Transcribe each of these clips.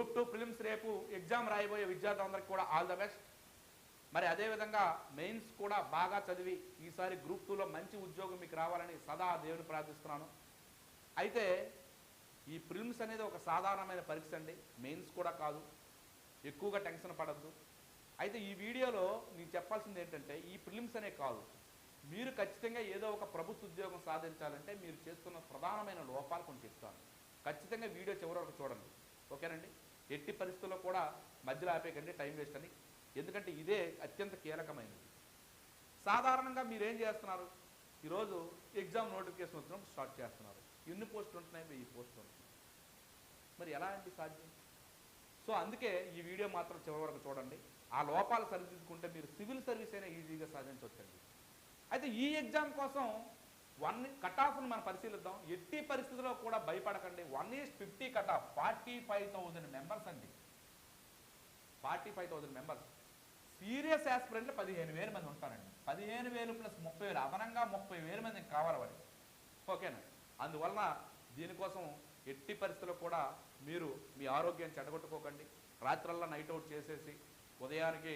Group two films రేపు exam రాయబోయే విద్యార్థులందరికీ కూడా ఆల్ ద బెస్ట్ మరి అదేవిధంగా మెయిన్స్ కూడా బాగా చదివి ఈసారి గ్రూప్ టూలో మంచి ఉద్యోగం మీకు రావాలని సదా దేవుని ప్రార్థిస్తున్నాను. అయితే ఈ ప్రిలిమ్స్ అనేది ఒక సాధారణమైన పరీక్ష అండి. మెయిన్స్ కూడా కాదు. ఎక్కువగా టెన్షన్ పడద్దు. అయితే ఈ వీడియోలో నేను చెప్పాల్సింది ఏంటంటే ఈ ప్రిలిమ్స్ అనే కాదు. మీరు ఖచ్చితంగా ఏదో ఒక ప్రభుత్వ ఉద్యోగం సాధించాలంటే మీరు చేస్తున్న ప్రధానమైన లోపాలు కొన్ని చెప్తాను. ఖచ్చితంగా వీడియో చివరి వరకు చూడండి. ఓకేనండి? ఎట్టి పరిస్థితుల్లో కూడా మధ్యలో ఆపేయకండి టైం వేస్ట్ అని. ఎందుకంటే ఇదే అత్యంత కీలకమైనది. సాధారణంగా మీరేం చేస్తున్నారు? ఈరోజు ఎగ్జామ్ నోటిఫికేషన్ వచ్చినప్పుడు స్టార్ట్ చేస్తున్నారు. ఎన్ని పోస్టులు ఉంటున్నాయి? వెయ్యి పోస్టులు ఉంటున్నాయి. మరి ఎలా అంటే సాధ్యం? సో అందుకే ఈ వీడియో మాత్రం చివరి వరకు చూడండి. ఆ లోపాలు సరిదిద్దుకుంటే మీరు సివిల్ సర్వీస్ అయినా ఈజీగా సాధించవచ్చండి. అయితే ఈ ఎగ్జామ్ కోసం వన్ కట్ ఆఫ్ను మనం పరిశీలిద్దాం. ఎట్టి పరిస్థితుల్లో కూడా భయపడకండి. One is fifty cut off forty five thousand members అండి. Forty five thousand members serious యాస్పిరెంట్లు పదిహేను వేల మంది ఉంటారండి. పదిహేను వేలు ప్లస్ ముప్పై వేలు. అదనంగా ముప్పై వేల మంది కావాలి వాడికి ఓకేనా అందువలన దీనికోసం ఎట్టి పరిస్థితుల్లో కూడా మీరు మీ ఆరోగ్యాన్ని చెడగొట్టుకోకండి. రాత్రల్లా నైట్ అవుట్ చేసేసి ఉదయానికి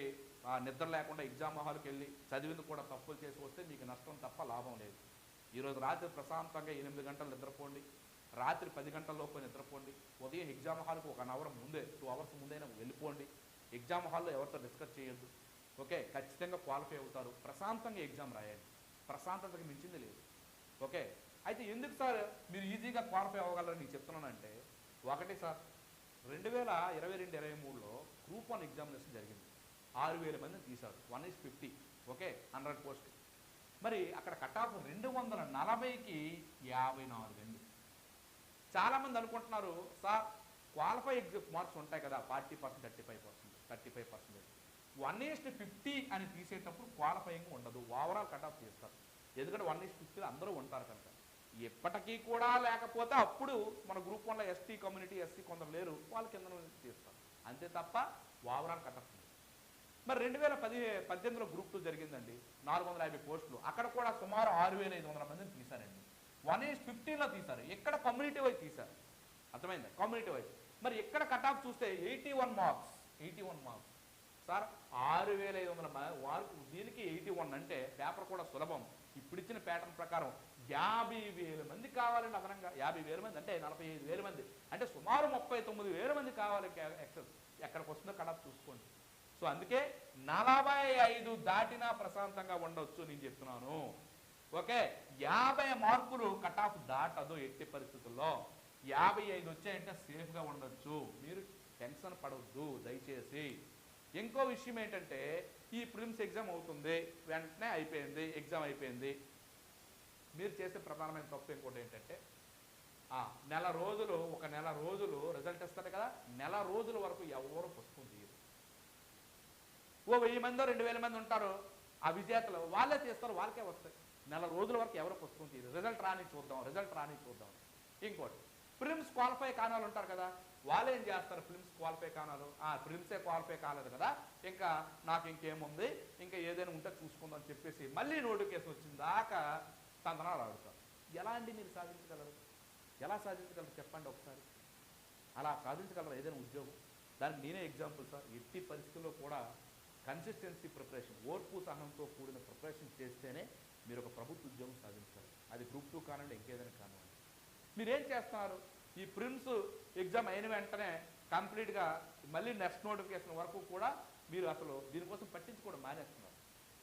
నిద్ర లేకుండా ఎగ్జామ్ హాల్కి వెళ్ళి చదివింది కూడా తప్పులు చేసి వస్తే మీకు నష్టం తప్ప లాభం లేదు. ఈరోజు రాత్రి ప్రశాంతంగా ఎనిమిది గంటలు నిద్రపోండి. రాత్రి పది గంటల్లోపు నిద్రపోండి. ఉదయం ఎగ్జామ్ హాల్కి ఒక అవర్ ముందే టూ అవర్స్ ముందైనా వెళ్ళిపోండి. ఎగ్జామ్ హాల్లో ఎవరితో డిస్కస్ చేయొద్దు. ఓకే? ఖచ్చితంగా క్వాలిఫై అవుతారు. ప్రశాంతంగా ఎగ్జామ్ రాయండి. ప్రశాంతతకి మించింది లేదు. ఓకే? అయితే ఎందుకు సార్ మీరు ఈజీగా క్వాలిఫై అవ్వగలరని నేను చెప్తున్నానంటే ఒకటి సార్ రెండు వేల ఇరవై రెండు ఇరవై మూడులో గ్రూప్ వన్ ఎగ్జామినేషన్ జరిగింది. ఆరు వేల మందిని తీశారు. One is fifty. Okay? Hundred post మరి అక్కడ కట్ ఆఫ్ రెండు వందల నలభైకి యాభై నాలుగు అండి చాలామంది అనుకుంటున్నారు సార్ క్వాలిఫై ఎగ్జామ్ మార్క్స్ ఉంటాయి కదా forty percent thirty five percent thirty five percentage. One is to fifty అని తీసేటప్పుడు క్వాలిఫైయింగ్ ఉండదు ఓవరాల్ కట్ ఆఫ్ చేస్తారు. ఎందుకంటే వన్ ఈస్ట్ ఫిఫ్టీలో అందరూ ఉంటారు కనుక. ఎప్పటికీ కూడా లేకపోతే అప్పుడు మన గ్రూప్ వన్లో ఎస్టీ కమ్యూనిటీ ఎస్సీ కొందరు లేరు వాళ్ళ కింద తీస్తారు. అంతే తప్ప ఓవరాల్ కట్ ఆఫ్ మరి రెండు వేల పది పద్దెనిమిదిలో గ్రూప్ టూ జరిగిందండి. నాలుగు వందల యాభై పోస్టులు. అక్కడ కూడా సుమారు ఆరు వేల ఐదు వందల మందిని తీశారండి. వన్ ఈస్ ఫిఫ్టీన్లో తీశారు. ఎక్కడ కమ్యూనిటీ వైజ్ తీశారు? అర్థమైందా? కమ్యూనిటీ వైజ్ మరి ఎక్కడ కట్ ఆఫ్ చూస్తే eighty one marks eighty one marks sir ఆరు వేల ఐదు వందల మార్కు దీనికి ఎయిటీ వన్ అంటే పేపర్ కూడా సులభం. ఇప్పుడు ఇచ్చిన ప్యాటర్న్ ప్రకారం యాభై వేల మంది కావాలండి అదనంగా. యాభై వేల మంది అంటే నలభై ఐదు వేల మంది. అంటే సుమారు ముప్పై తొమ్మిది వేల మంది కావాలి ఎక్సెస్. ఎక్కడికి వస్తుందో కట్ చూసుకోండి. సో అందుకే నలభై ఐదు దాటినా ప్రశాంతంగా ఉండొచ్చు నేను చెప్తున్నాను. ఓకే? యాభై మార్కులు కట్ ఆఫ్ దాటదు ఎట్టి పరిస్థితుల్లో. యాభై ఐదు వచ్చాయంటే సేఫ్గా ఉండొచ్చు. మీరు టెన్షన్ పడవద్దు దయచేసి. ఇంకో విషయం ఏంటంటే ఈ ప్రిలిమ్స్ ఎగ్జామ్ అవుతుంది వెంటనే అయిపోయింది ఎగ్జామ్ అయిపోయింది. మీరు చేసే ప్రధానమైన తప్పు ఇంకోటి ఏంటంటే ఆ, నెల రోజులు ఒక నెల రోజులు రిజల్ట్ ఇస్తారు కదా నెల రోజుల వరకు ఎవరు పుస్తకం ఓ వెయ్యి మందో రెండు వేల మంది ఉంటారు ఆ విజేతలు వాళ్ళే తీస్తారు వాళ్ళకే వస్తాయి. నెల రోజుల వరకు ఎవరు పుస్తకం తీయరు. రిజల్ట్ రాని చూద్దాం రిజల్ట్ రాని చూద్దాం. ఇంకోటి ప్రిమ్స్ క్వాలిఫై కానాలు ఉంటారు కదా వాళ్ళు ఏం చేస్తారు ఫిలిమ్స్ క్వాలిఫై కానాలు? ఆ ప్రిలిమ్సే క్వాలిఫై కాలేదు కదా ఇంకా నాకు ఇంకేముంది ఇంకా ఏదైనా ఉంటే చూసుకుందాం అని చెప్పేసి మళ్ళీ నోటిఫికేషన్ వచ్చిన దాకా తందనాలు ఆడుతారు. ఎలా అండి మీరు సాధించగలరు? ఎలా సాధించగలరు? చెప్పండి ఒకసారి. అలా సాధించగలరు? ఏదైనా ఉద్యోగం? దానికి నేనే ఎగ్జాంపుల్ సార్. ఎట్టి పరిస్థితుల్లో కూడా కన్సిస్టెన్సీ ప్రిపరేషన్ ఓర్పు సహనంతో కూడిన ప్రిపరేషన్ చేస్తేనే మీరు ఒక ప్రభుత్వ ఉద్యోగం సాధించాలి. అది గ్రూప్ టూ కానివ్వండి ఇంకేదైనా కానివ్వండి. మీరేం చేస్తున్నారు? ఈ ప్రిమ్స్ ఎగ్జామ్ అయిన వెంటనే కంప్లీట్గా మళ్ళీ నెక్స్ట్ నోటిఫికేషన్ వరకు కూడా మీరు అసలు దీనికోసం పట్టించుకోవడం మానేస్తున్నారు.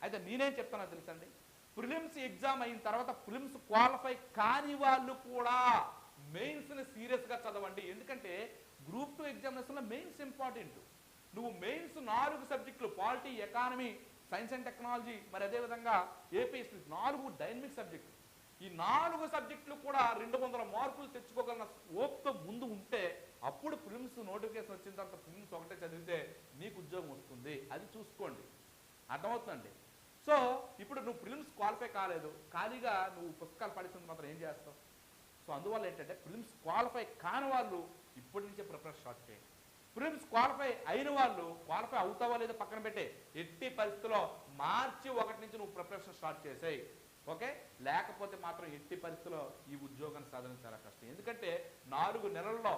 అయితే నేనేం చెప్తున్నా తెలుసండి? ప్రిలిమ్స్ ఎగ్జామ్ అయిన తర్వాత ప్రిలిమ్స్ క్వాలిఫై కాని వాళ్ళు కూడా మెయిన్స్ని సీరియస్గా చదవండి. ఎందుకంటే గ్రూప్ టూ ఎగ్జామినేషన్లో మెయిన్స్ ఇంపార్టెంట్. నువ్వు మెయిన్స్ నాలుగు సబ్జెక్టులు polity economy science and technology మరి అదేవిధంగా ఏపీ నాలుగు డైనమిక్ సబ్జెక్టులు. ఈ నాలుగు సబ్జెక్టులు కూడా రెండు వందల మార్కులు తెచ్చుకోగలన ఓప్తో ముందు ఉంటే అప్పుడు ప్రిలిమ్స్ నోటిఫికేషన్ వచ్చిన తర్వాత ప్రిలిమ్స్ ఒకటే చదివితే నీకు ఉద్యోగం వస్తుంది. అది చూసుకోండి. అర్థమవుతుందండి? సో ఇప్పుడు నువ్వు ప్రిలిమ్స్ క్వాలిఫై కాలేదు. ఖాళీగా నువ్వు పుస్తకాలు పడిస్తుంది మాత్రం ఏం చేస్తావు? సో అందువల్ల ఏంటంటే ప్రిలిమ్స్ క్వాలిఫై కాని వాళ్ళు ఇప్పటి నుంచే ప్రిపరేషన్ స్టార్ట్ చేయండి. ప్రిమ్స్ క్వాలిఫై అయిన వాళ్ళు క్వాలిఫై అవుతావా లేదో పక్కన పెట్టే ఎట్టి పరిస్థితుల్లో మార్చి ఒకటి నుంచి నువ్వు ప్రిపరేషన్ స్టార్ట్ చేసాయి. ఓకే? లేకపోతే మాత్రం ఎట్టి పరిస్థితుల్లో ఈ ఉద్యోగాన్ని సాధన చాలా కష్టం. ఎందుకంటే నాలుగు నెలల్లో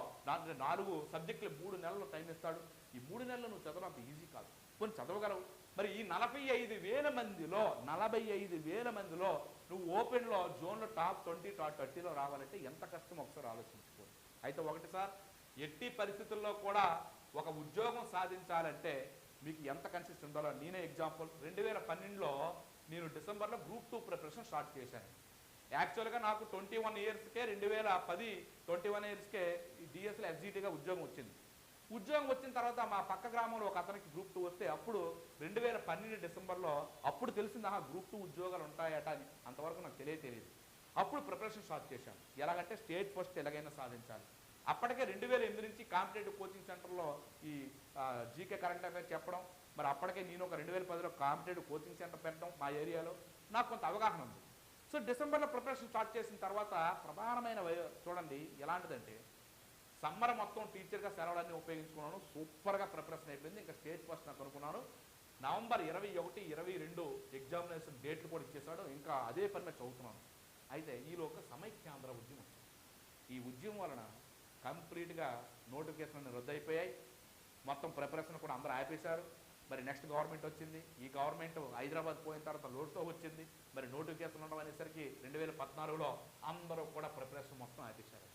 నాలుగు సబ్జెక్టులు మూడు నెలల్లో టైం ఇస్తాడు. ఈ మూడు నెలలు నువ్వు చదవడం అంత ఈజీ కాదు. కొన్ని చదవగలవు. మరి ఈ నలభై ఐదు వేల మందిలో నలభై ఐదు వేల మందిలో నువ్వు ఓపెన్లో జోన్లో టాప్ ట్వంటీ టాప్ థర్టీలో రావాలంటే ఎంత కష్టం? ఒకసారి ఆలోచించుకో. అయితే ఒకటి సార్ ఎట్టి పరిస్థితుల్లో కూడా ఒక ఉద్యోగం సాధించాలంటే మీకు ఎంత కన్సిస్ట్ ఉండాలో నేనే ఎగ్జాంపుల్ రెండు వేల పన్నెండులో నేను డిసెంబర్లో గ్రూప్ టూ ప్రిపరేషన్ స్టార్ట్ చేశాను. యాక్చువల్గా నాకు ట్వంటీ వన్ ఇయర్స్కే రెండు వేల పది ట్వంటీ వన్ ఇయర్స్కే డిఎస్ఎల్ ఎఫ్జీటీగా ఉద్యోగం వచ్చింది. ఉద్యోగం వచ్చిన తర్వాత మా పక్క గ్రామంలో ఒక అతనికి గ్రూప్ టూ వస్తే అప్పుడు రెండు వేల పన్నెండు డిసెంబర్లో అప్పుడు తెలిసింది ఆహా గ్రూప్ టూ ఉద్యోగాలు ఉంటాయట అని. అంతవరకు నాకు తెలియ తెలియదు. అప్పుడు ప్రిపరేషన్ స్టార్ట్ చేశాను. ఎలాగంటే స్టేట్ ఫస్ట్ ఎలాగైనా సాధించాలి. అప్పటికే రెండు వేల ఎనిమిది నుంచి కాంపిటేటివ్ కోచింగ్ సెంటర్లో ఈ జీకే కరెంట్ అఫైర్ చెప్పడం మరి అప్పటికే నేను ఒక రెండు వేల పదిలో కాంపిటేటివ్ కోచింగ్ సెంటర్ పెట్టడం మా ఏరియాలో నాకు కొంత అవగాహన ఉంది. సో డిసెంబర్లో ప్రిపరేషన్ స్టార్ట్ చేసిన తర్వాత ప్రధానమైన చూడండి ఎలాంటిదంటే సమ్మర్ మొత్తం టీచర్గా సెలవులన్నీ ఉపయోగించుకున్నాను సూపర్గా ప్రిపరేషన్ అయిపోయింది ఇంకా స్టేజ్ ఫస్ట్ నాకు అనుకున్నాను. నవంబర్ ఇరవై ఒకటి ఇరవై రెండు ఎగ్జామినేషన్ డేట్లు కూడా ఇచ్చేసాడు ఇంకా అదే పని మీద చదువుతున్నాను. అయితే ఈలోక సమైక్యాంధ్ర ఉద్యమం. ఈ ఉద్యమం వలన కంప్లీట్గా నోటిఫికేషన్ రద్దయిపోయాయి. మొత్తం ప్రిపరేషన్ కూడా అందరూ ఆపేశారు. మరి నెక్స్ట్ గవర్నమెంట్ వచ్చింది. ఈ గవర్నమెంట్ హైదరాబాద్ పోయిన తర్వాత లోడ్తో వచ్చింది. మరి నోటిఫికేషన్ ఉండడం అనేసరికి రెండు వేల పద్నాలుగులో అందరూ కూడా ప్రిపరేషన్ మొత్తం ఆపేశారు.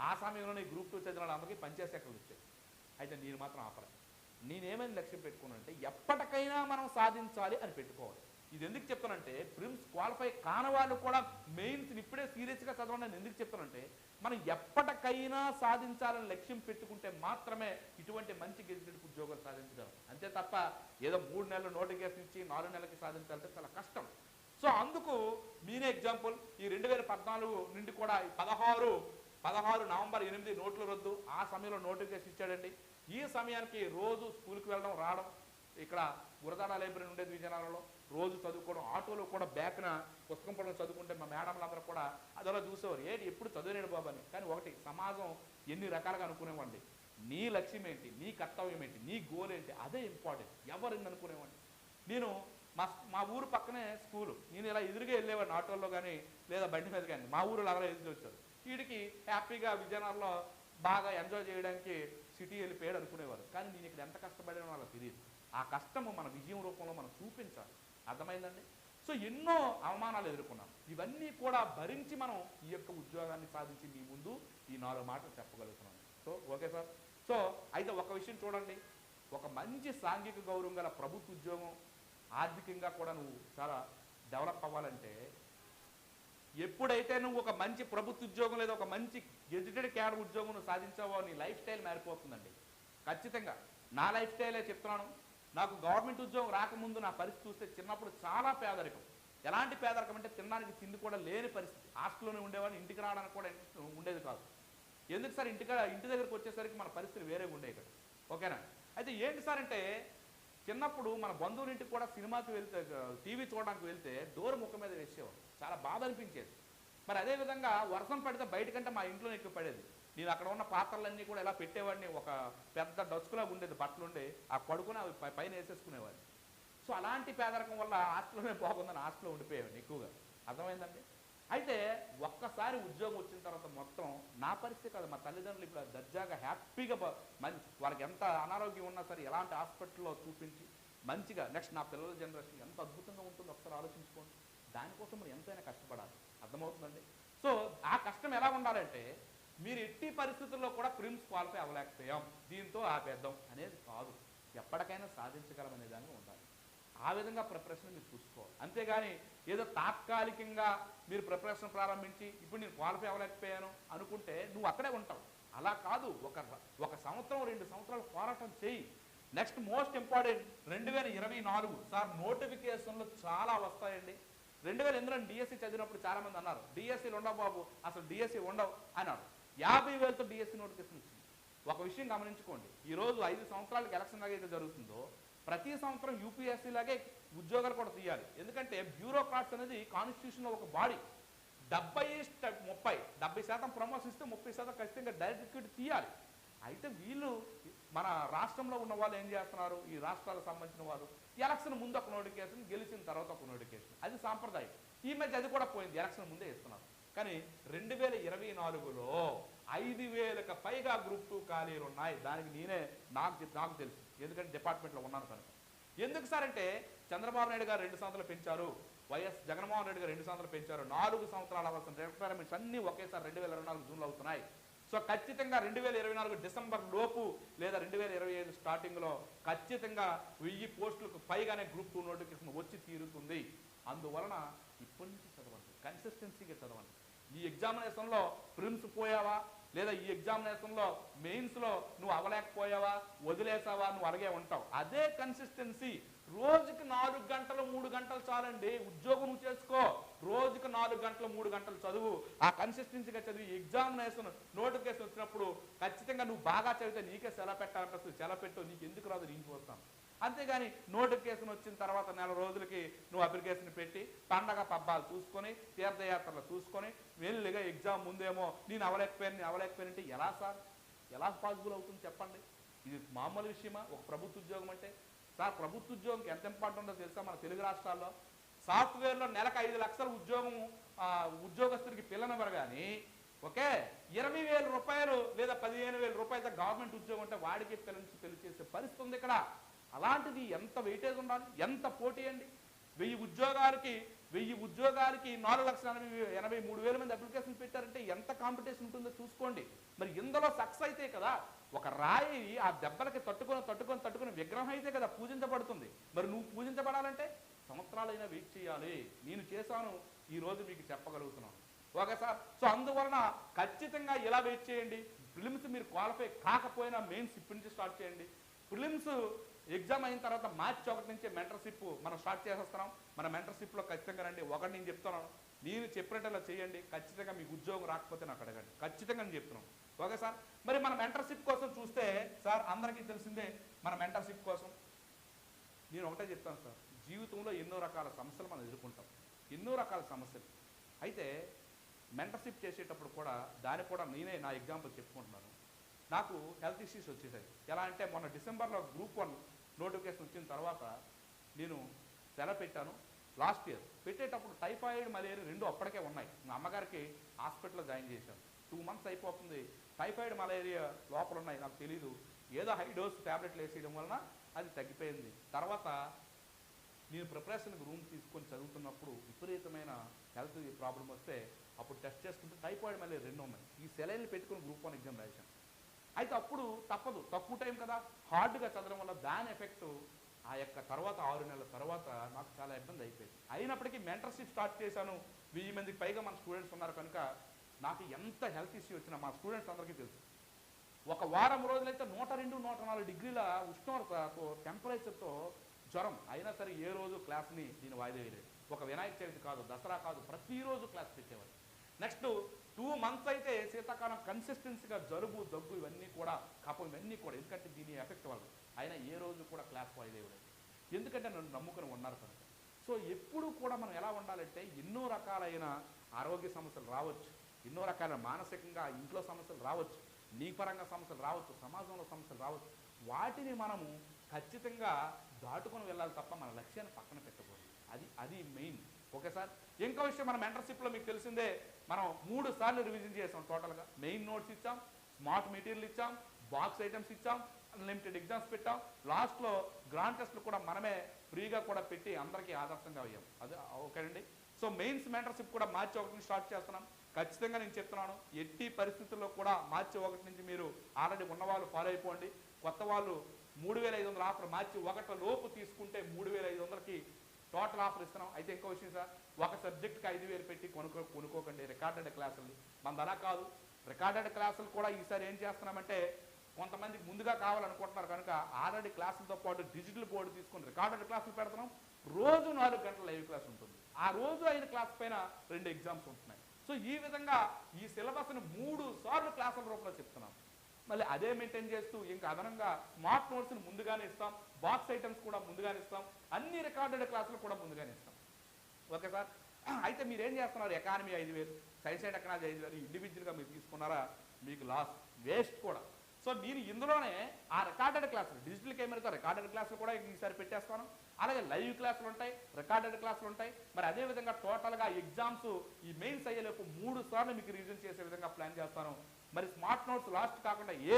ఆ సమయంలోనే ఈ గ్రూప్ టూ చదివిన వాళ్ళందరికీ పంచాయతీ సెక్రటరీ వచ్చాయి అయితే నేను మాత్రం ఆపలే నేనేమైనా లక్ష్యం పెట్టుకున్నానంటే ఎప్పటికైనా మనం సాధించాలి అని పెట్టుకోవాలి. ఇది ఎందుకు చెప్తానంటే ప్రిమ్స్ క్వాలిఫై కాని వాళ్ళు కూడా మెయిన్స్ ఇప్పుడే సీరియస్గా చదవండి అని ఎందుకు చెప్తానంటే మనం ఎప్పటికైనా సాధించాలని లక్ష్యం పెట్టుకుంటే మాత్రమే ఇటువంటి మంచి గెజిటెడ్ ఉద్యోగాలు సాధించగలం. అంతే తప్ప ఏదో మూడు నెలలు నోటిఫికేషన్ ఇచ్చి నాలుగు నెలలకి సాధించాలంటే చాలా కష్టం. సో అందుకు మీనే ఎగ్జాంపుల్ ఈ రెండు వేల పద్నాలుగు నుండి కూడా ఈ పదహారు పదహారు నవంబర్ ఎనిమిది నోట్ల రద్దు ఆ సమయంలో నోటిఫికేషన్ ఇచ్చాడండి. ఈ సమయానికి రోజు స్కూల్కి వెళ్ళడం రావడం ఇక్కడ గురదాడ లైబ్రరీ ఉండేది విజయనగరంలో. రోజు చదువుకోవడం ఆటోలో కూడా బ్యాక్న పుస్తకం పడడం చదువుకుంటే మా మేడంలందరూ కూడా అదలా చూసేవారు. ఏంటి ఎప్పుడు చదివినాడు బాబు అని. కానీ ఒకటి సమాజం ఎన్ని రకాలుగా అనుకునేవాడి నీ లక్ష్యం ఏంటి నీ కర్తవ్యం ఏంటి నీ గోల్ ఏంటి అదే ఇంపార్టెంట్. ఎవరిని అనుకునేవాడిని? నేను మా మా ఊరు పక్కనే స్కూలు. నేను ఇలా ఎదురుగా వెళ్ళేవాడిని ఆటోల్లో కానీ లేదా బండి మీద కానీ మా ఊరు అలా ఎదురు వచ్చారు వీడికి హ్యాపీగా విజయనగరంలో బాగా ఎంజాయ్ చేయడానికి సిటీ వెళ్ళిపోయాడు అనుకునేవారు. కానీ నేను ఇక్కడ ఎంత కష్టపడానో వాళ్ళకి తెలియదు ఆ కష్టము మన విజయం రూపంలో మనం చూపించాలి. అర్థమైందండి? సో ఎన్నో అవమానాలు ఎదుర్కొన్నాం. ఇవన్నీ కూడా భరించి మనం ఈ యొక్క ఉద్యోగాన్ని సాధించి మీ ముందు ఈ నాలుగు మాటలు చెప్పగలుగుతున్నాం. So okay sir. సో అయితే ఒక విషయం చూడండి. ఒక మంచి సాంఘిక గౌరవం గల ప్రభుత్వ ఉద్యోగం ఆర్థికంగా కూడా నువ్వు చాలా డెవలప్ అవ్వాలంటే ఎప్పుడైతే నువ్వు ఒక మంచి ప్రభుత్వ ఉద్యోగం లేదా ఒక మంచి గెజిటెడ్ క్యాడర్ ఉద్యోగం నువ్వు సాధించావో నీ లైఫ్ స్టైల్ మారిపోతుందండి. ఖచ్చితంగా. నా లైఫ్ స్టైలే చెప్తున్నాను. నాకు గవర్నమెంట్ ఉద్యోగం రాకముందు నా పరిస్థితి చూస్తే చిన్నప్పుడు చాలా పేదరికం. ఎలాంటి పేదరికం అంటే తినడానికి తిండి కూడా లేని పరిస్థితి. హాస్టల్లోనే ఉండేవాడిని ఇంటికి రావడానికి కూడా ఉండేది కాదు. ఎందుకు సార్ ఇంటికి ఇంటి దగ్గరకు వచ్చేసరికి మన పరిస్థితులు వేరే ఉండే ఇక్కడ. ఓకేనా? అయితే ఏంటి సార్ అంటే చిన్నప్పుడు మన బంధువుల ఇంటికి కూడా సినిమాకి వెళ్తే టీవీ చూడడానికి వెళ్తే డోర్ ముఖం మీద వేసేవారు. చాలా బాధ అనిపించేది. మరి అదే విధంగా వర్షం పడితే బయటకంటే మా ఇంట్లోనే ఎక్కువ పడేది. నేను అక్కడ ఉన్న పాత్రలన్నీ కూడా ఇలా పెట్టేవాడిని? ఒక పెద్ద డస్కులాగా ఉండేది బట్టలుండే. ఆ పడుకుని అవి పైన వేసేసుకునేవాడిని. సో అలాంటి పేదరికం వల్ల హాస్టల్లోనే బాగుందని హాస్టల్లో ఉండిపోయేవాడిని ఎక్కువగా. అర్థమైందండి? అయితే ఒక్కసారి ఉద్యోగం వచ్చిన తర్వాత మొత్తం నా పరిస్థితి కాదు. మా తల్లిదండ్రులు ఇప్పుడు దర్జాగా హ్యాపీగా మంచి వాళ్ళకి ఎంత అనారోగ్యం ఉన్నా సరే ఎలాంటి హాస్పిటల్లో చూపించి మంచిగా నెక్స్ట్ నా పిల్లల జనరేషన్ ఎంత అద్భుతంగా ఉంటుందో ఒకసారి ఆలోచించుకోండి. దానికోసం మనం ఎంతైనా కష్టపడాలి. అర్థమవుతుందండి? సో ఆ కష్టం ఎలా ఉండాలంటే మీరు ఎట్టి పరిస్థితుల్లో కూడా ప్రిమ్స్ క్వాలిఫై అవ్వలేకపోయాం. దీంతో ఆపేద్దాం అనేది కాదు. ఎప్పటికైనా సాధించగలం దాన్ని ఉండాలి. ఆ విధంగా ప్రిపరేషన్ మీరు చూసుకోవాలి. అంతేగాని ఏదో తాత్కాలికంగా మీరు ప్రిపరేషన్ ప్రారంభించి ఇప్పుడు నేను క్వాలిఫై అవ్వలేకపోయాను అనుకుంటే నువ్వు అక్కడే ఉంటావు. అలా కాదు. ఒక ఒక సంవత్సరం రెండు సంవత్సరాలు పోరాటం చేయి. నెక్స్ట్ మోస్ట్ ఇంపార్టెంట్ రెండు వేల ఇరవై నాలుగు. సార్ నోటిఫికేషన్లు చాలా వస్తాయండి. రెండు వేల ఎనిమిదిలో డిఎస్సి చదివినప్పుడు చాలామంది అన్నారు డిఎస్సీలు ఉండవు బాబు. అసలు డిఎస్సీ ఉండవు అన్నారు. యాభై వేలతో డిఎస్సీ నోటిఫికేషన్ వచ్చింది. ఒక విషయం గమనించుకోండి. ఈ రోజు ఐదు సంవత్సరాలకు ఎలక్షన్ లాగా అయితే జరుగుతుందో ప్రతి సంవత్సరం యూపీఎస్సీ లాగే ఉద్యోగాలు కూడా తీయాలి. ఎందుకంటే బ్యూరోక్రాట్స్ అనేది కాన్స్టిట్యూషన్లో ఒక బాడీ. డెబ్బై ముప్పై డెబ్బై శాతం ప్రమోషన్ ఇస్తే ముప్పై శాతం ఖచ్చితంగా డైరెక్ట్ టికెట్ తీయాలి. అయితే వీళ్ళు మన రాష్ట్రంలో ఉన్న వాళ్ళు ఏం చేస్తున్నారు? ఈ రాష్ట్రాలకు సంబంధించిన వాళ్ళు. ఎలక్షన్ ముందు ఒక నోటిఫికేషన్ గెలిచిన తర్వాత ఒక నోటిఫికేషన్. అది సాంప్రదాయం. ఈ మధ్య అది కూడా పోయింది. ఎలక్షన్ ముందే ఇస్తున్నారు కానీ రెండు వేల ఇరవై నాలుగులో ఐదు వేలకు పైగా గ్రూప్ టూ ఖాళీలు ఉన్నాయి. దానికి నేనే నాకు నాకు తెలుసు. ఎందుకంటే డిపార్ట్మెంట్లో ఉన్నాను కనుక. ఎందుకు సార్ అంటే చంద్రబాబు నాయుడు గారు రెండు సంవత్సరాలు పెంచారు. వైఎస్ జగన్మోహన్ రెడ్డి గారు రెండు సంవత్సరాలు పెంచారు. నాలుగు సంవత్సరాల అవసరం రిక్వైర్మెంట్స్ అన్ని ఒకేసారి రెండు వేల ఇరవై నాలుగు జూన్లో అవుతున్నాయి. సో ఖచ్చితంగా రెండు వేల ఇరవై నాలుగు డిసెంబర్ లోపు లేదా రెండు వేల ఇరవై ఐదు స్టార్టింగ్లో ఖచ్చితంగా వెయ్యి పోస్టులకు పైగానే గ్రూప్ టూ నోటిఫికేషన్ వచ్చి తీరుతుంది. అందువలన ఇప్పటి నుంచి చదవండి. కన్సిస్టెన్సీగా చదవండి. ఈ ఎగ్జామినేషన్లో ప్రిమ్స్ పోయావా? లేదా ఈ ఎగ్జామినేషన్లో మెయిన్స్లో నువ్వు అవ్వలేకపోయావా? వదిలేసావా? నువ్వు అలాగే ఉంటావు. అదే కన్సిస్టెన్సీ రోజుకి నాలుగు గంటలు మూడు గంటలు చాలండి. ఉద్యోగం చేసుకో. రోజుకి నాలుగు గంటలు మూడు గంటలు చదువు. ఆ కన్సిస్టెన్సీగా చదివి ఎగ్జామినేషన్ నోటిఫికేషన్ వచ్చినప్పుడు ఖచ్చితంగా నువ్వు బాగా చదివితే నీకే సెల పెట్టాలంటే సెల పెట్టు నీకు ఎందుకు రాదు? నేను చూస్తాను. అంతేగాని నోటిఫికేషన్ వచ్చిన తర్వాత నెల రోజులకి నువ్వు అప్లికేషన్ పెట్టి పండగ పబ్బాలు చూసుకొని తీర్థయాత్రలు చూసుకొని వెళ్ళిగా ఎగ్జామ్ ముందేమో నేను అవలేకపోయాను నేను అవలేకపోయాను అంటే ఎలా సార్? ఎలా పాసిబుల్ అవుతుంది చెప్పండి? ఇది మామూలు విషయమా? ఒక ప్రభుత్వ ఉద్యోగం అంటే? సార్ ప్రభుత్వ ఉద్యోగంకి ఎంత ఇంపార్టెంట్ ఉందో తెలుసా మన తెలుగు రాష్ట్రాల్లో? సాఫ్ట్వేర్లో నెలకు ఐదు లక్షల ఉద్యోగం ఉద్యోగస్తుడికి పిల్లనివ్వరు కానీ ఓకే? ఇరవై వేల రూపాయలు లేదా పదిహేను వేల రూపాయలతో గవర్నమెంట్ ఉద్యోగం ఉంటే వాడికి పిల్లలు పెళ్ళి చేసే పరిస్థితి ఉంది ఇక్కడ. అలాంటిది ఎంత వెయిటేజ్ ఉండాలి? ఎంత పోటీ అండి? వెయ్యి ఉద్యోగాలకి వెయ్యి ఉద్యోగాలకి నాలుగు లక్షల ఎనభై ఎనభై మూడు వేల మంది అప్లికేషన్ పెట్టారంటే ఎంత కాంపిటీషన్ ఉంటుందో చూసుకోండి. మరి ఇందులో సక్సెస్ అయితే కదా ఒక రాయి ఆ దెబ్బలకి తట్టుకొని తట్టుకొని తట్టుకొని విగ్రహం అయితే కదా పూజించబడుతుంది. మరి నువ్వు పూజించబడాలంటే సంవత్సరాలైనా వెయిట్ చేయాలి. నేను చేశాను ఈ రోజు మీకు చెప్పగలుగుతున్నాను. Okay sir? సో అందువలన ఖచ్చితంగా ఇలా వెయిట్ చేయండి. ప్రిలిమ్స్ మీరు క్వాలిఫై కాకపోయినా మెయిన్స్ ఇప్పటి నుంచి స్టార్ట్ చేయండి. ప్రిలిమ్స్ ఎగ్జామ్ అయిన తర్వాత మార్చి ఒకటి నుంచి మెంటర్షిప్ మనం స్టార్ట్ చేసేస్తున్నాం. మన మెంటర్షిప్లో ఖచ్చితంగా రండి. ఒకటి నేను చెప్తున్నాను. నేను చెప్పినట్టు చేయండి. ఖచ్చితంగా మీకు ఉద్యోగం రాకపోతే నాకు అడగండి. ఖచ్చితంగా నేను చెప్తున్నాను. Okay sir? మరి మన మెంటర్షిప్ కోసం చూస్తే సార్ అందరికీ తెలిసిందే మన మెంటర్షిప్ కోసం. నేను ఒకటే చెప్తాను సార్. జీవితంలో ఎన్నో రకాల సమస్యలు మనం ఎదుర్కొంటాం. ఎన్నో రకాల సమస్యలు. అయితే మెంటర్షిప్ చేసేటప్పుడు కూడా దాన్ని కూడా నేనే నా ఎగ్జాంపుల్ చెప్పుకుంటున్నాను. నాకు హెల్త్ ఇష్యూస్ వచ్చేసాయి. ఎలా అంటే మొన్న డిసెంబర్లో గ్రూప్ వన్ నోటిఫికేషన్ వచ్చిన తర్వాత నేను సెల పెట్టాను. లాస్ట్ ఇయర్ పెట్టేటప్పుడు టైఫాయిడ్ మలేరియా రెండు అప్పటికే ఉన్నాయి. మా అమ్మగారికి హాస్పిటల్లో జాయిన్ చేశాను. టూ మంత్స్ అయిపోతుంది. టైఫాయిడ్ మలేరియా లోపల ఉన్నాయి. నాకు తెలీదు. ఏదో హై డోస్ ట్యాబ్లెట్లు వేసేయడం వలన అది తగ్గిపోయింది. తర్వాత నేను ప్రిపరేషన్కి రూమ్ తీసుకొని చదువుతున్నప్పుడు విపరీతమైన హెల్త్ ప్రాబ్లం వస్తే అప్పుడు టెస్ట్ చేసుకుంటే టైఫాయిడ్ మళ్ళీ రెండు ఉన్నాయి. ఈ సెలైన్లు పెట్టుకుని గ్రూప్ వన్ ఎగ్జామ్ రాశాను. అయితే అప్పుడు తప్పదు. తక్కువ టైం కదా. హార్డ్గా చదవడం వల్ల దాని ఎఫెక్ట్ ఆ యొక్క తర్వాత ఆరు నెలల తర్వాత నాకు చాలా ఇబ్బంది అయిపోయింది. అయినప్పటికీ మెంటర్షిప్ స్టార్ట్ చేశాను. వెయ్యి మందికి పైగా మన స్టూడెంట్స్ ఉన్నారు కనుక నాకు ఎంత హెల్త్ ఇష్యూ వచ్చినా మా స్టూడెంట్స్ అందరికీ తెలుసు. ఒక వారం రోజులైతే నూట రెండు నూట నాలుగు డిగ్రీల ఉష్ణోగ్రతతో టెంపరేచర్తో జ్వరం. అయినా సరే ఏ రోజు క్లాస్ని దీన్ని వాయిదా వేయలేదు. ఒక వినాయక చవితి కాదు దసరా కాదు ప్రతిరోజు క్లాస్ పెట్టేవారు నెక్స్ట్ టూ మంత్స్ అయితే శీతాకాలం కన్సిస్టెన్సీగా జలుబు దగ్గు ఇవన్నీ కూడా కపం ఇవన్నీ కూడా ఎందుకంటే దీని ఎఫెక్ట్ వల్ల. అయినా ఏ రోజు కూడా క్లాస్ వాయిదా ఇవ్వలేదు ఎందుకంటే నన్ను నమ్ముకుని ఉన్నారు కనుక. సో ఎప్పుడు కూడా మనం ఎలా ఉండాలంటే ఎన్నో రకాలైన ఆరోగ్య సమస్యలు రావచ్చు. ఎన్నో రకాల మానసికంగా ఇంట్లో సమస్యలు రావచ్చు. నీ పరంగా సమస్యలు రావచ్చు. సమాజంలో సమస్యలు రావచ్చు. వాటిని మనము ఖచ్చితంగా దాటుకొని వెళ్ళాలి తప్ప మన లక్ష్యాన్ని పక్కన పెట్టకూడదు. అది అది మెయిన్ ఓకే సార్ ఇంకో విషయం మన మెంటర్షిప్లో మీకు తెలిసిందే మనం మూడు సార్లు రివిజన్ చేసాం టోటల్గా మెయిన్ నోట్స్ ఇచ్చాం స్మార్ట్ మెటీరియల్ ఇచ్చాం బాక్స్ ఐటమ్స్ ఇచ్చాం అన్లిమిటెడ్ ఎగ్జామ్స్ పెట్టాం. లాస్ట్లో గ్రాండ్ టెస్ట్లు కూడా మనమే ఫ్రీగా కూడా పెట్టి అందరికీ ఆదర్శంగా అయ్యాం. అదే ఓకేనండి సో మెయిన్స్ మెంటర్షిప్ కూడా మార్చి ఒకటి నుంచి స్టార్ట్ చేస్తున్నాం. ఖచ్చితంగా నేను చెప్తున్నాను ఎట్టి పరిస్థితుల్లో కూడా మార్చి ఒకటి నుంచి మీరు ఆల్రెడీ ఉన్నవాళ్ళు ఫాలో అయిపోండి. కొత్త వాళ్ళు మూడు వేల ఐదు వందల ఆఫర్ మార్చి ఒకటి లోపు తీసుకుంటే మూడు వేల ఐదు వందలకి టోటల్ ఆఫర్ ఇస్తున్నాం. అయితే ఇంకో విషయం సార్ ఒక సబ్జెక్ట్కి ఐదు వేలు పెట్టి కొనుక్కో కొనుక్కోకండి. రికార్డెడ్ క్లాసులు. మనది అలా కాదు. రికార్డెడ్ క్లాసులు కూడా ఈసారి ఏం చేస్తున్నామంటే కొంతమందికి ముందుగా కావాలనుకుంటున్నారు కనుక ఆల్రెడీ క్లాసులతో పాటు డిజిటల్ బోర్డు తీసుకొని రికార్డెడ్ క్లాసులు పెడుతున్నాం. రోజు నాలుగు గంటల లైవ్ క్లాస్ ఉంటుంది. ఆ రోజు అయిన క్లాస్ పైన రెండు ఎగ్జామ్స్ ఉంటున్నాయి. సో ఈ విధంగా ఈ సిలబస్ని మూడు సార్లు క్లాసుల రూపంలో చెప్తున్నాం. మళ్ళీ అదే మెయింటైన్ చేస్తూ ఇంకా అదనంగా స్మార్ట్ నోట్స్ని ముందుగానే ఇస్తాం. బాక్స్ ఐటమ్స్ కూడా ముందుగానే ఇస్తాం. అన్ని రికార్డెడ్ క్లాసులు కూడా ముందుగానే ఇస్తాం. Okay sir? అయితే మీరు ఏం చేస్తున్నారు? ఎకానమీ ఐదు వేలు సైన్స్ అండ్ ఎకనాలజీ ఐదు వేలు ఇండివిజువల్గా మీరు తీసుకున్నారా? మీకు లాస్ వేస్ట్ కూడా. సో నేను ఇందులోనే ఆ రికార్డెడ్ క్లాసులు డిజిటల్ కెమెరాతో రికార్డెడ్ క్లాసులు కూడా ఈసారి పెట్టేస్తాను. అలాగే లైవ్ క్లాసులు ఉంటాయి రికార్డెడ్ క్లాసులు ఉంటాయి. మరి అదే విధంగా టోటల్గా ఎగ్జామ్స్ ఈ మెయిన్స్ అయ్యేలోపు మూడు సార్లు మీకు రివిజన్ చేసే విధంగా ప్లాన్ చేస్తాను. మరి స్మార్ట్ నోట్స్ లాస్ట్ కాకుండా ఏ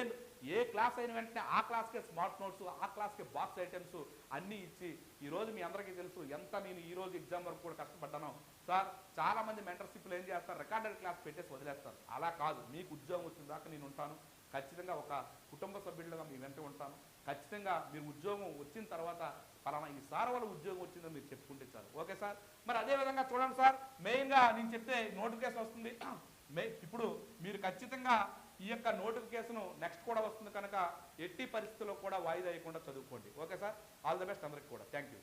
ఏ క్లాస్ అయిన వెంటనే ఆ క్లాస్కే స్మార్ట్ నోట్స్ ఆ క్లాస్కే బాక్స్ ఐటమ్స్ అన్నీ ఇచ్చి ఈరోజు మీ అందరికీ తెలుసు ఎంత నేను ఈ రోజు ఎగ్జామ్ వరకు కూడా కష్టపడ్డాను. సార్ చాలామంది మెంటర్షిప్లు ఏం చేస్తారు? రికార్డెడ్ క్లాస్ పెట్టేసి వదిలేస్తారు. అలా కాదు. మీకు ఉద్యోగం వచ్చిన దాకా నేను ఉంటాను. ఖచ్చితంగా ఒక కుటుంబ సభ్యులుగా మీ వెంట ఉంటాను. ఖచ్చితంగా మీరు ఉద్యోగం వచ్చిన తర్వాత పలానా ఈ సార్ వల్ల ఉద్యోగం వచ్చిందని మీరు చెప్పుకుంటే చాలు. Okay sir? మరి అదే విధంగా చూడండి సార్. మెయిన్గా నేను చెప్తే నోటిఫికేషన్ వస్తుంది. ఇప్పుడు మీరు ఖచ్చితంగా ఈ యొక్క నోటిఫికేషన్ నెక్స్ట్ కూడా వస్తుంది కనుక ఎట్టి పరిస్థితుల్లో కూడా వాయిదా వేయకుండా చదువుకోండి. Okay sir? All the best అందరికి కూడా. Thank you